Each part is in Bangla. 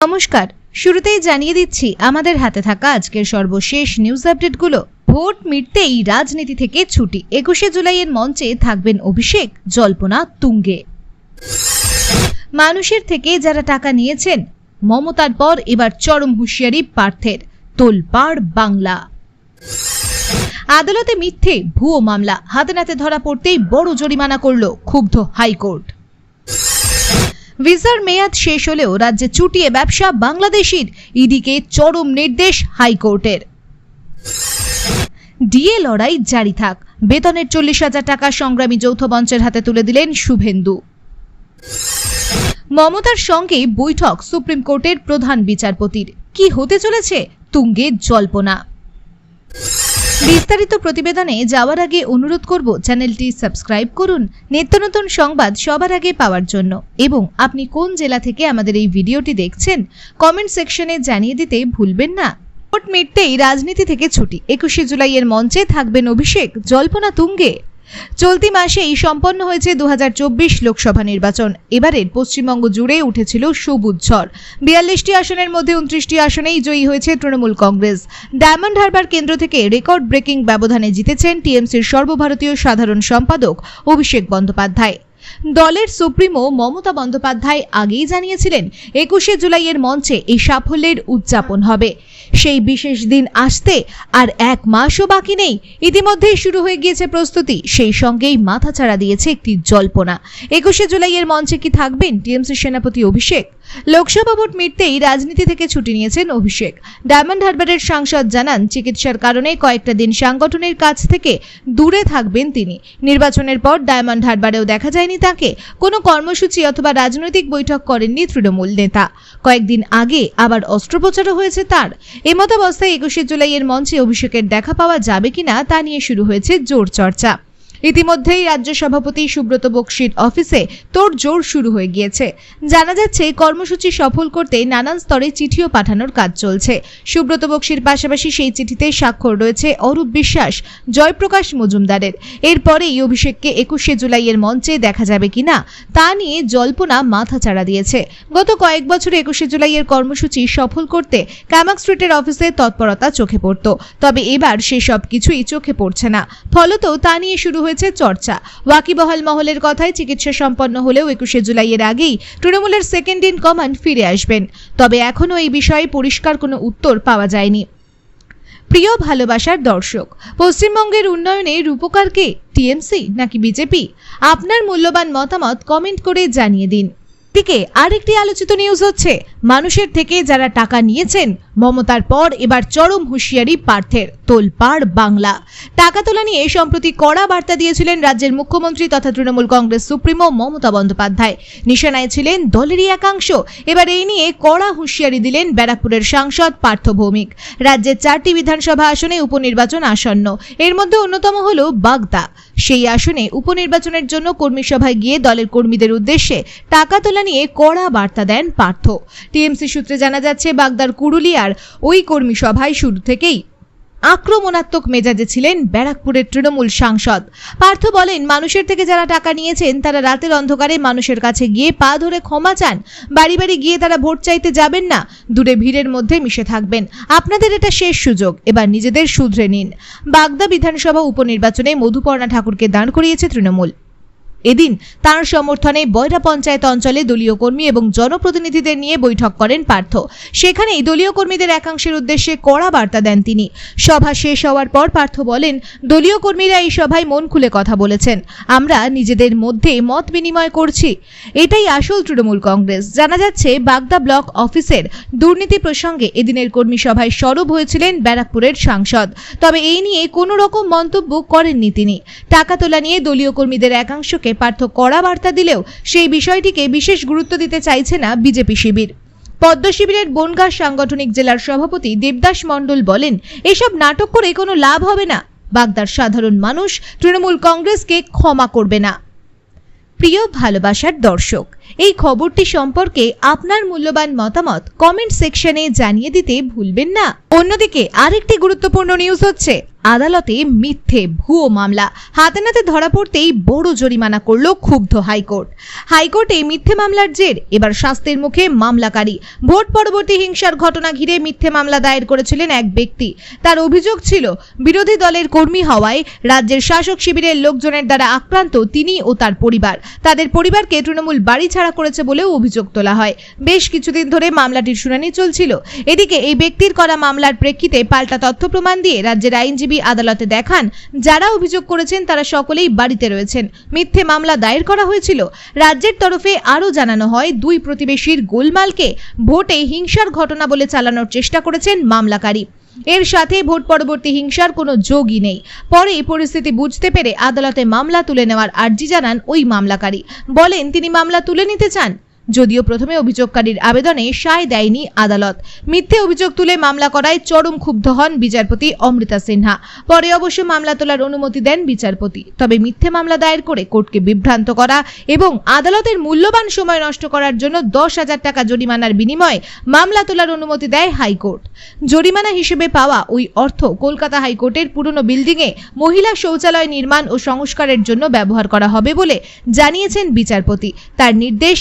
নমস্কার। শুরুতেই জানিয়ে দিচ্ছি, আমাদের হাতে থাকা আজকের সর্বশেষ নিউজ আপডেটগুলো ভোট মিটতেই রাজনীতি থেকে ছুটি। একুশে জুলাইয়ের মঞ্চে থাকবেন অভিষেক, জল্পনা, তুঙ্গে। মানুষের থেকে যারা টাকা নিয়েছেন, মমতার পর এবার চরম হুঁশিয়ারি পার্থের। তোলপাড় বাংলা। আদালতে মিথ্যে ভুয়ো মামলা। হাতে নাতে ধরা পড়তেই বড় জরিমানা করল ক্ষুব্ধ হাইকোর্ট। ভিসার মেয়াদ শেষ হলেও রাজ্যে চুটিয়ে ব্যবসা বাংলাদেশির ইডিকে চরম নির্দেশ হাইকোর্টের। ডিএ লড়াই জারি থাক। বেতনের চল্লিশ হাজার টাকা সংগ্রামী যৌথ মঞ্চের হাতে তুলে দিলেন শুভেন্দু। মমতার সঙ্গে বৈঠক সুপ্রিম কোর্টের প্রধান বিচারপতির। কি হতে চলেছে? তুঙ্গে জল্পনা। বিস্তারিত প্রতিবেদনে যাওয়ার আগে অনুরোধ করব চ্যানেলটি সাবস্ক্রাইব করুন। নিত্য নতুন সংবাদ সবার আগে পাওয়ার জন্য। এবং আপনি কোন জেলা থেকে আমাদের এই ভিডিওটি দেখছেন, কমেন্ট সেকশনে জানিয়ে দিতে ভুলবেন না। ভোট মিটতেই রাজনীতি থেকে ছুটি। একুশে জুলাইয়ের মঞ্চে থাকবেন অভিষেক। জল্পনা তুঙ্গে। চলতি মাসেই সম্পন্ন হয়েছে দু হাজার চব্বিশ লোকসভা নির্বাচন। এবারের পশ্চিমবঙ্গ জুড়ে উঠেছিল সবুজ ঝড়। বিয়াল্লিশটি আসনের মধ্যে উনত্রিশটি আসনেই জয়ী হয়েছে তৃণমূল কংগ্রেস। ডায়মন্ড হারবার কেন্দ্র থেকে রেকর্ড ব্রেকিং ব্যবধানে জিতেছেন টিএমসির সর্বভারতীয় সাধারণ সম্পাদক অভিষেক বন্দ্যোপাধ্যায়। দলের সুপ্রিমো মমতা বন্দ্যোপাধ্যায় আগেই জানিয়েছিলেন, একুশে জুলাইয়ের মঞ্চে এই সাফল্যের উদযাপন হবে। সেই বিশেষ দিন আসতে আর এক মাসও বাকি নেই, ইতিমধ্যেই শুরু হয়ে গিয়েছে প্রস্তুতি, সেই সঙ্গেই মাথা ছাড়া দিয়েছে একটি জল্পনা। একুশে জুলাইয়ের মঞ্চে কি থাকবেন টিএমসি সেনাপতি অভিষেক? লোকসভা ভোট মিটতেই রাজনীতি থেকে ছুটি নিয়েছেন অভিষেক। ডায়মন্ড হারবারের সাংসদ জানান, চিকিৎসার কারণে কয়েকটা দিন সাংগঠনের কাছ থেকে দূরে থাকবেন তিনি। নির্বাচনের পর ডায়মন্ড হারবারেও দেখা যায়নি তাকে। কোনো কর্মসূচি অথবা রাজনৈতিক বৈঠক করেননি তৃণমূল নেতা। কয়েকদিন আগে আবার অস্ত্রোপচারও হয়েছে তার। এমতাবস্থায় একুশে জুলাইয়ের মঞ্চে অভিষেকের দেখা পাওয়া যাবে কিনা তা নিয়ে শুরু হয়েছে জোর চর্চা। ইতিমধ্যেই রাজ্য সভাপতি সুব্রত বক্সির অফিসে তোড় জোর শুরু হয়ে গিয়েছে। জানা যাচ্ছে, কর্মসূচি সফল করতে নানান স্তরে চিঠিও পাঠানোর কাজ চলছে। সুব্রত বক্সির পাশাপাশি সেই চিঠিতে স্বাক্ষর রয়েছে অরূপ বিশ্বাস, জয়প্রকাশ মজুমদারের। এরপরেই অভিষেককে একুশে জুলাইয়ের মঞ্চে দেখা যাবে কিনা তা নিয়ে জল্পনা মাথা চাড়া দিয়েছে। গত কয়েক বছরে একুশে জুলাইয়ের কর্মসূচি সফল করতে কামাক স্ট্রিটের অফিসে তৎপরতা চোখে পড়ত। তবে এবার সেসব কিছুই চোখে পড়ছে না। ফলত তা নিয়ে শুরু হয়েছে চর্চা। ওয়াকিবহাল মহলের কথায় চিকিৎসা সম্পন্ন হলেও একুশে জুলাইয়ের আগেই তৃণমূলের সেকেন্ড ইন কমান্ড ফিরে আসবেন। তবে এখনও এই বিষয়ে পরিষ্কার কোনো উত্তর পাওয়া যায়নি। প্রিয় ভালোবাসার দর্শক, পশ্চিমবঙ্গের উন্নয়নে রূপকার কে? টিএমসি নাকি বিজেপি? আপনার মূল্যবান মতামত কমেন্ট করে জানিয়ে দিন। দিকে আরেকটি আলোচিত নিউজ হচ্ছে, মানুষের থেকে যারা টাকা নিয়েছেন মমতার পর এবার চরম হুঁশিয়ারি পার্থের, তোলপাড় বাংলা। টাকা তোলা নিয়ে সম্প্রতি কড়া বার্তা দিয়েছিলেন রাজ্যের মুখ্যমন্ত্রী তথা তৃণমূল কংগ্রেস সুপ্রিমো মমতা বন্দ্যোপাধ্যায়। নিশানায় ছিলেন দলেরই একাংশ। এবার এই নিয়ে কড়া হুঁশিয়ারি দিলেন ব্যারাকপুরের সাংসদ পার্থ ভৌমিক। রাজ্যের চারটি বিধানসভা আসনে উপনির্বাচন আসন্ন। এর মধ্যে অন্যতম হল বাগদা। সেই আসনে উপনির্বাচনের জন্য কর্মী সভায় গিয়ে দলের কর্মীদের উদ্দেশ্যে টাকা তোলা নিয়ে কড়া বার্তা দেন পার্থ। টিএমসি সূত্রে জানা যাচ্ছে, বাগদার কুরুলিয়ার ওই কর্মী সভায় শুরু থেকেই আক্রমণাত্মক মেজাজে ছিলেন ব্যারাকপুরের তৃণমূল সাংসদ। পার্থ বলেন, মানুষের থেকে যারা টাকা নিয়েছেন, তারা রাতের অন্ধকারে মানুষের কাছে গিয়ে পা ধরে ক্ষমা চান। বাড়ি বাড়ি গিয়ে তারা ভোট চাইতে যাবেন না। দূরে ভিড়ের মধ্যে মিশে থাকবেন। আপনাদের এটা শেষ সুযোগ। এবার নিজেদের শুধরে নিন। বাগদা বিধানসভা উপনির্বাচনে মধুপর্ণা ঠাকুরকে দাঁড় করিয়েছে তৃণমূল। এদিন তার সমর্থনে বয়রা পঞ্চায়েত অঞ্চলে দলীয় কর্মী এবং জনপ্রতিনিধিদের নিয়ে বৈঠক করেন পার্থ। সেখানেই দলীয় কর্মীদের একাংশের উদ্দেশ্যে কড়া বার্তা দেন তিনি। সভা শেষ হওয়ার পর পার্থ বলেন, দলীয় কর্মীরা এই সভায় মন খুলে কথা বলেছেন। আমরা নিজেদের মধ্যে মত বিনিময় করছি। এটাই আসল তৃণমূল কংগ্রেস। জানা যাচ্ছে, বাগদা ব্লক অফিসের দুর্নীতি প্রসঙ্গে এদিনের কর্মী সভায় সরব হয়েছিলেন ব্যারাকপুরের সাংসদ। তবে এই নিয়ে কোনো রকম মন্তব্য করেননি তিনি। টাকা তোলা নিয়ে দলীয় কর্মীদের একাংশকে পার্থ কড়া বার্তা দিলেও সেই বিষয়টিকে বিশেষ গুরুত্ব দিতে চাইছে না বিজেপি শিবির। পদ্ম শিবিরের বনগাঁ সাংগঠনিক জেলার সভাপতি দেবদাস মণ্ডল বলেন, এসব নাটক করে কোনো লাভ হবে না। বাগদার সাধারণ মানুষ তৃণমূল কংগ্রেসকে ক্ষমা করবে না। প্রিয় ভালোবাসার দর্শক, এই খবরটি সম্পর্কে আপনার মূল্যবান মতামত কমেন্ট সেকশনে জানিয়ে দিতে ভুলবেন না। অন্যদিকে আরেকটি গুরুত্বপূর্ণ নিউজ হচ্ছে আদালতে মিথ্যে ভুয়ো মামলা। হাতে নাতে ধরা পড়তেই বড় জরিমানা করল ক্ষুব্ধ হাইকোর্ট। হাইকোর্টে মিথ্যে মামলার জের, এবার শাস্তির মুখে মামলাকারী। ভোট পরবর্তী হিংসার ঘটনা ঘিরে মিথ্যে মামলা দায়ের করেছিলেন এক ব্যক্তি। তার অভিযোগ ছিল, বিরোধী দলের কর্মী হওয়ায় রাজ্যের শাসক শিবিরের লোকজনের দ্বারা আক্রান্ত তিনি ও তার পরিবার। তাদের পরিবারকে তৃণমূল বাড়ি ছাড়া করেছে বলেও অভিযোগ তোলা হয়। বেশ কিছুদিন ধরে মামলাটির শুনানি চলছিল। এদিকে এই ব্যক্তির করা মামলার প্রেক্ষিতে পাল্টা তথ্য প্রমাণ দিয়ে রাজ্যের আইনজীবী আদালতে দেখান। যারা অভিযোগ করেছেন, তারা সকলেই বাড়িতে রয়েছেন। মিথ্যে মামলা দায়ের করা হয়েছিল। রাজ্যের তরফে আরও জানানো হয়, দুই প্রতিবেশীর গোলমালকে ভোটে হিংসার ঘটনা বলে চালানোর চেষ্টা করেছেন মামলাকারী। এর সাথে ভোট পরবর্তী হিংসার কোনো যোগই নেই। পরে পরিস্থিতি বুঝতে পেরে আদালতে মামলা তুলে নেওয়ার আর্জি জানান ওই মামলাকারী। বলেন, তিনি মামলা তুলে নিতে চান? যদিও প্রথমে অভিযোগকারীর আবেদনে সায় দেয়নি আদালত। মিথ্যে অভিযোগ তুলে মামলা করায় চরম ক্ষুব্ধ হন বিচারপতি অমৃতা সিনহা। পরে অবশ্য মামলা তোলার অনুমতি দেন বিচারপতি। তবে মিথ্যে মামলা দায়ের করে কোর্টকে বিভ্রান্ত করা এবং আদালতের মূল্যবান সময় নষ্ট করার জন্য দশ হাজার টাকা জরিমানার বিনিময়ে মামলা তোলার অনুমতি দেয় হাইকোর্ট। জরিমানা হিসেবে পাওয়া ওই অর্থ কলকাতা হাইকোর্টের পুরনো বিল্ডিংয়ে মহিলা শৌচালয় নির্মাণ ও সংস্কারের জন্য ব্যবহার করা হবে বলে জানিয়েছেন বিচারপতি। তার নির্দেশ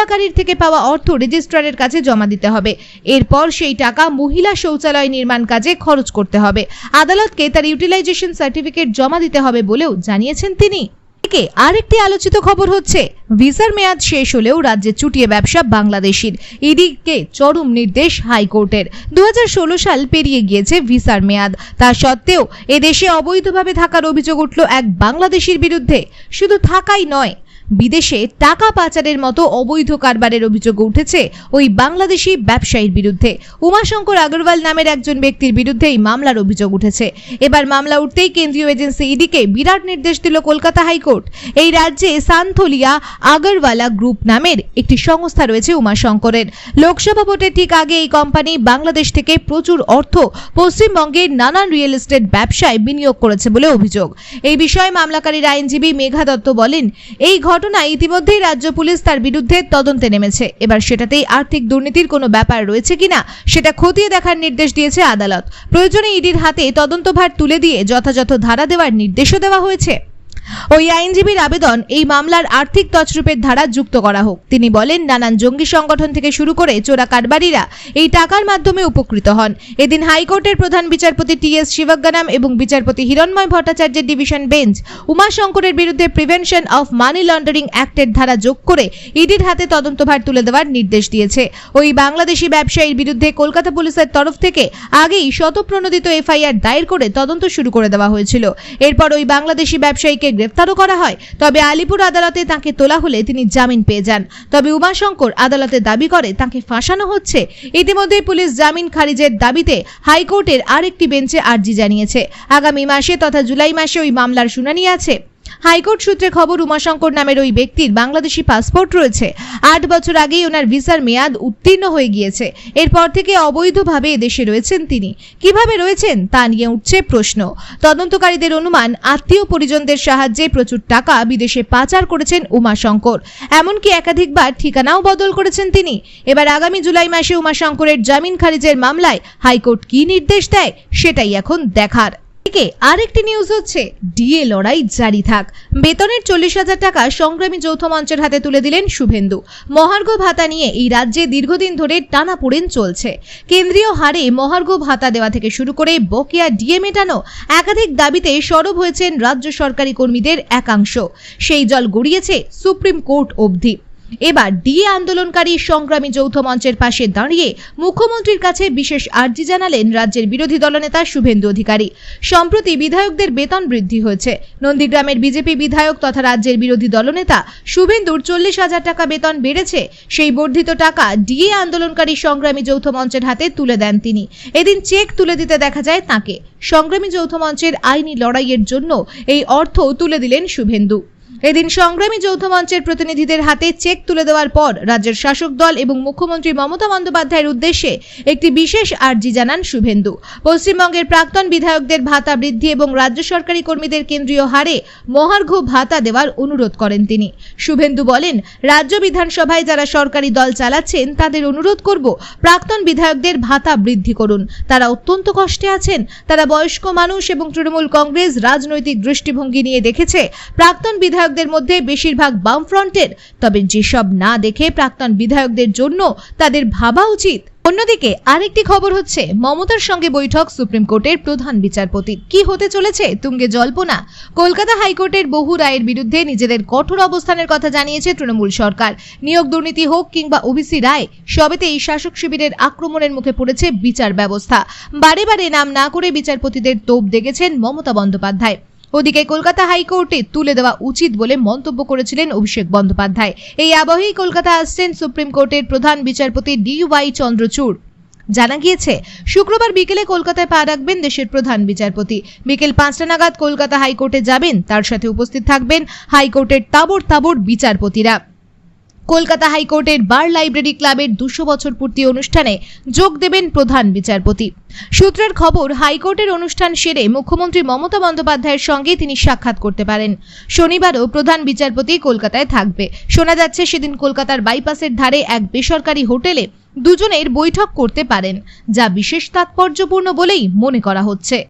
মামলাকারীর থেকে পাওয়া অর্থ রেজিস্ট্রারের কাছে জমা দিতে হবে। এরপর সেই টাকা মহিলা শৌচালয় নির্মাণ কাজে খরচ করতে হবে। আদালতকে তার ইউটিলাইজেশন সার্টিফিকেট জমা দিতে হবে বলেও জানিয়েছেন তিনি। আরেকটি আলোচিত খবর হচ্ছে, ভিসার মেয়াদ শেষ হলেও রাজ্যে চুটিয়ে ব্যবসা বাংলাদেশির। এদিকে চরম নির্দেশ হাইকোর্টের। দু হাজার ষোলো সাল পেরিয়ে গিয়েছে ভিসার মেয়াদ। তা সত্ত্বেও এদেশে অবৈধভাবে থাকার অভিযোগ উঠল এক বাংলাদেশির বিরুদ্ধে। শুধু থাকাই নয় বিদেশে টাকা পাচারের মতো অবৈধ কারবারের অভিযোগ উঠেছে ওই বাংলাদেশি ব্যবসায়ীর বিরুদ্ধে। উমাশঙ্কর আগরওয়াল নামের একজন ব্যক্তির বিরুদ্ধেই মামলার অভিযোগ উঠেছে। এবার মামলা উঠতেই কেন্দ্রীয় এজেন্সি ইডিকে বিরাট নির্দেশ দিল কলকাতা হাইকোর্ট। এই রাজ্যে সানথলিয়া আগরওয়ালা গ্রুপ নামের একটি সংস্থা রয়েছে উমাশঙ্করের। লোকসভা ভোটের ঠিক আগে এই কোম্পানি বাংলাদেশ থেকে প্রচুর অর্থ পশ্চিমবঙ্গের নানান রিয়েল এস্টেট ব্যবসায় বিনিয়োগ করেছে বলে অভিযোগ। এই বিষয়ে মামলাকারীর আইনজীবী মেঘা দত্ত বলেন, এই ঘটনায় ইতিমধ্যেই রাজ্য পুলিশ তার বিরুদ্ধে তদন্তে নেমেছে। এবার সেটাতেই আর্থিক দুর্নীতির কোনো ব্যাপার রয়েছে কিনা, সেটা খতিয়ে দেখার নির্দেশ দিয়েছে আদালত। প্রয়োজনে ইডির হাতে তদন্তভার তুলে দিয়ে যথাযথ ধারা দেওয়ার নির্দেশও দেওয়া হয়েছে। ওই আইনজীবীর আবেদন এই মামলার আর্থিক তছরূপের ধারা যুক্ত করা হোক। তিনি বলেন, নানান জঙ্গি সংগঠন থেকে শুরু করে চোরা কারবারিরা এই টাকার মাধ্যমে উপকৃত হন। এদিন হাইকোর্টের প্রধান বিচারপতি টি এস শিবজ্ঞানাম এবং বিচারপতি হিরণময় ভট্টাচার্যের ডিভিশন বেঞ্চ উমাশঙ্করের বিরুদ্ধে প্রিভেনশন অফ মানি লন্ডারিং অ্যাক্টের ধারা যোগ করে ইডির হাতে তদন্তভার তুলে দেওয়ার নির্দেশ দিয়েছে। ওই বাংলাদেশি ব্যবসায়ীর বিরুদ্ধে কলকাতা পুলিশের তরফ থেকে আগেই শতপ্রণোদিত এফআইআর দায়ের করে তদন্ত শুরু করে দেওয়া হয়েছিল। এরপর ওই বাংলাদেশি ব্যবসায়ীকে গ্রেফতারও করা হয়। তবে আলিপুর আদালতে তাকে তোলা হলে তিনি জামিন পেয়ে যান। তবে উমাশঙ্কর আদালতে দাবি করে তাকে ফাঁসানো হচ্ছে। ইতিমধ্যে পুলিশ জামিন খারিজের দাবিতে হাইকোর্টের আরেকটি বেঞ্চে আর্জি জানিয়েছে। আগামী মাসে তথা জুলাই মাসে ওই মামলার শুনানি আছে। হাইকোর্ট সূত্রে খবর, উমাশঙ্কর নামের ওই ব্যক্তির বাংলাদেশি পাসপোর্ট রয়েছে। আট বছর আগেই ওনার ভিসার মেয়াদ উত্তীর্ণ হয়ে গিয়েছে। এরপর থেকে অবৈধভাবে এদেশে রয়েছেন তিনি। কীভাবে রয়েছেন তা নিয়ে উঠছে প্রশ্ন। তদন্তকারীদের অনুমান, আত্মীয় পরিজনদের সাহায্যে প্রচুর টাকা বিদেশে পাচার করেছেন উমাশঙ্কর। এমনকি একাধিকবার ঠিকানাও বদল করেছেন তিনি। এবার আগামী জুলাই মাসে উমাশঙ্করের জামিন খারিজের মামলায় হাইকোর্ট কী নির্দেশ দেয়, সেটাই এখন দেখার। এদিকে আরেকটি নিউজ হচ্ছে, ডিএ লড়াই জারি থাক। বেতনের চল্লিশ হাজার টাকা সংগ্রামী যৌথ মঞ্চের হাতে তুলে দিলেন শুভেন্দু। মহার্ঘ ভাতা নিয়ে এই রাজ্যে দীর্ঘদিন ধরে টানাপোড়েন চলছে। কেন্দ্রীয় হারে মহার্ঘ ভাতা দেওয়া থেকে শুরু করে বকেয়া ডিএ মেটানো একাধিক দাবিতে সরব হয়েছেন রাজ্য সরকারি কর্মীদের একাংশ। সেই জল গড়িয়েছে সুপ্রিম কোর্ট অবধি। এবার ডিএ আন্দোলনকারী সংগ্রামী যৌথ মঞ্চের পাশে দাঁড়িয়ে মুখ্যমন্ত্রীর কাছে বিশেষ আর্জি জানালেন রাজ্যের বিরোধী দলনেতা শুভেন্দু অধিকারী। সম্প্রতি বিধায়কদের বেতন বৃদ্ধি হয়েছে। নন্দীগ্রামের বিজেপি বিধায়ক তথা রাজ্যের বিরোধী দলনেতা শুভেন্দুর চল্লিশ হাজার টাকা বেতন বেড়েছে। সেই বর্ধিত টাকা ডিএ আন্দোলনকারী সংগ্রামী যৌথ মঞ্চের হাতে তুলে দেন তিনি। এদিন চেক তুলে দিতে দেখা যায় তাকে। সংগ্রামী যৌথ মঞ্চের আইনি লড়াইয়ের জন্য এই অর্থ তুলে দিলেন শুভেন্দু। এদিন সংগ্রামী যৌথ মঞ্চের প্রতিনিধিদের হাতে চেক তুলে দেওয়ার পর রাজ্যের শাসক দল এবং মুখ্যমন্ত্রী মমতা বন্দ্যোপাধ্যায়ের উদ্দেশ্যে একটি বিশেষ আর্জি জানান শুভেন্দু। পশ্চিমবঙ্গের প্রাক্তন বিধায়কদের ভাতা বৃদ্ধি এবং রাজ্য সরকারি কর্মীদের কেন্দ্রীয় হারে মহার্ঘ ভাতা দেওয়ার অনুরোধ করেন তিনি। শুভেন্দু বলেন, রাজ্য বিধানসভায় যারা সরকারি দল চালাচ্ছেন, তাদের অনুরোধ করব প্রাক্তন বিধায়কদের ভাতা বৃদ্ধি করুন। তারা অত্যন্ত কষ্টে আছেন। তারা বয়স্ক মানুষ এবং তৃণমূল কংগ্রেস রাজনৈতিক দৃষ্টিভঙ্গি নিয়ে দেখেছে, প্রাক্তন বিধায়কদের মধ্যে বেশিরভাগ বামফ্রন্টের। তবে যেসব না দেখে প্রাক্তন বিধায়কদের জন্য তাদের ভাবা উচিত। অন্যদিকে আরেকটি খবর হচ্ছে, মমতার সঙ্গে বৈঠক সুপ্রিম কোর্টের প্রধান বিচারপতি কি হতে চলেছে? তুঙ্গে জল্পনা। কলকাতা হাইকোর্টের বহু রায়ের বিরুদ্ধে নিজেদের কঠোর অবস্থানের কথা জানিয়েছে তৃণমূল সরকার। নিয়োগ দুর্নীতি হোক কিংবা ওবিসি রায় সবেতেই শাসক শিবিরের আক্রমণের মুখে পড়েছে বিচার ব্যবস্থা। বারে বারে নাম না করে বিচারপতিদের তোপ দেখেছেন মমতা বন্দ্যোপাধ্যায়। ওদিকে কলকাতা হাইকোর্টে তুলে দেওয়া উচিত বলে মন্তব্য করেছিলেন অভিষেক বন্দ্যোপাধ্যায়। এই আবহেই কলকাতা আসছেন সুপ্রিম কোর্টের প্রধান বিচারপতি ডি ওয়াই চন্দ্রচূড়। জানা গিয়েছে, শুক্রবার বিকেলে কলকাতায় পা রাখবেন দেশের প্রধান বিচারপতি। বিকেল পাঁচটা নাগাদ কলকাতা হাইকোর্টে যাবেন, তার সাথে উপস্থিত থাকবেন হাইকোর্টের তাবড় তাবড় বিচারপতিরা। কলকাতা হাইকোর্টের বার লাইব্রেরি ক্লাবের দুশো বছর পূর্তি অনুষ্ঠানে যোগ দেবেন প্রধান বিচারপতি। সূত্রের খবর, হাইকোর্টের অনুষ্ঠান সেরে মুখ্যমন্ত্রী মমতা বন্দ্যোপাধ্যায়ের সঙ্গে তিনি সাক্ষাৎ করতে পারেন। শনিবারও প্রধান বিচারপতি কলকাতায় থাকবে। শোনা যাচ্ছে, সেদিন কলকাতার বাইপাসের ধারে এক বেসরকারি হোটেলে দুজনের বৈঠক করতে পারেন, যা বিশেষ তাৎপর্যপূর্ণ বলেই মনে করা হচ্ছে।